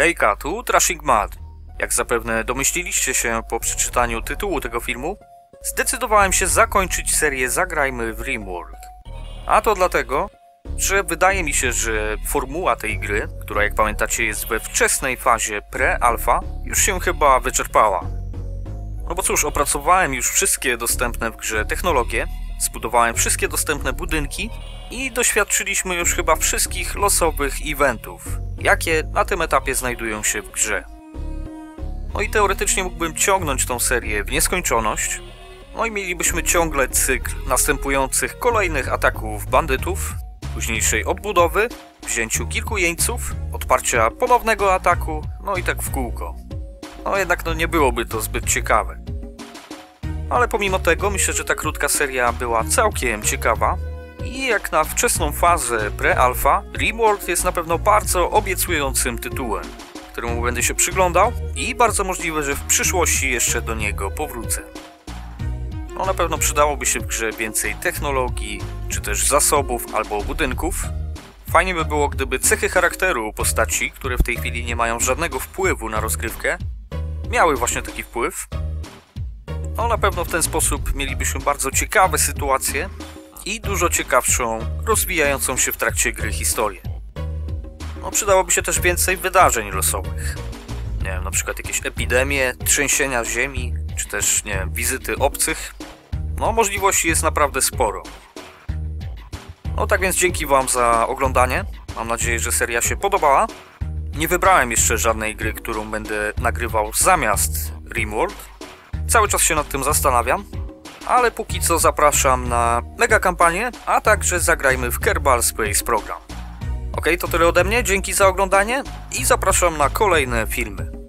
Hejka, tu Trashing Mad. Jak zapewne domyśliliście się po przeczytaniu tytułu tego filmu, zdecydowałem się zakończyć serię Zagrajmy w Rimworld. A to dlatego, że wydaje mi się, że formuła tej gry, która jak pamiętacie jest we wczesnej fazie pre-alpha, już się chyba wyczerpała. No bo cóż, opracowałem już wszystkie dostępne w grze technologie, zbudowałem wszystkie dostępne budynki i doświadczyliśmy już chyba wszystkich losowych eventów, jakie na tym etapie znajdują się w grze. No i teoretycznie mógłbym ciągnąć tą serię w nieskończoność, no i mielibyśmy ciągle cykl następujących kolejnych ataków bandytów, późniejszej odbudowy, wzięciu kilku jeńców, odparcia ponownego ataku, no i tak w kółko. No jednak no nie byłoby to zbyt ciekawe. Ale pomimo tego myślę, że ta krótka seria była całkiem ciekawa i jak na wczesną fazę pre-alpha, Rimworld jest na pewno bardzo obiecującym tytułem, któremu będę się przyglądał i bardzo możliwe, że w przyszłości jeszcze do niego powrócę. No na pewno przydałoby się w grze więcej technologii, czy też zasobów albo budynków. Fajnie by było, gdyby cechy charakteru postaci, które w tej chwili nie mają żadnego wpływu na rozgrywkę, miały właśnie taki wpływ. No na pewno w ten sposób mielibyśmy bardzo ciekawe sytuacje i dużo ciekawszą, rozwijającą się w trakcie gry historię. No przydałoby się też więcej wydarzeń losowych. Nie wiem, na przykład jakieś epidemie, trzęsienia ziemi, czy też, nie wiem, wizyty obcych. No możliwości jest naprawdę sporo. No tak więc dzięki Wam za oglądanie. Mam nadzieję, że seria się podobała. Nie wybrałem jeszcze żadnej gry, którą będę nagrywał zamiast Rimworld. Cały czas się nad tym zastanawiam, ale póki co zapraszam na mega kampanię, a także zagrajmy w Kerbal Space Program. Ok, to tyle ode mnie, dzięki za oglądanie i zapraszam na kolejne filmy.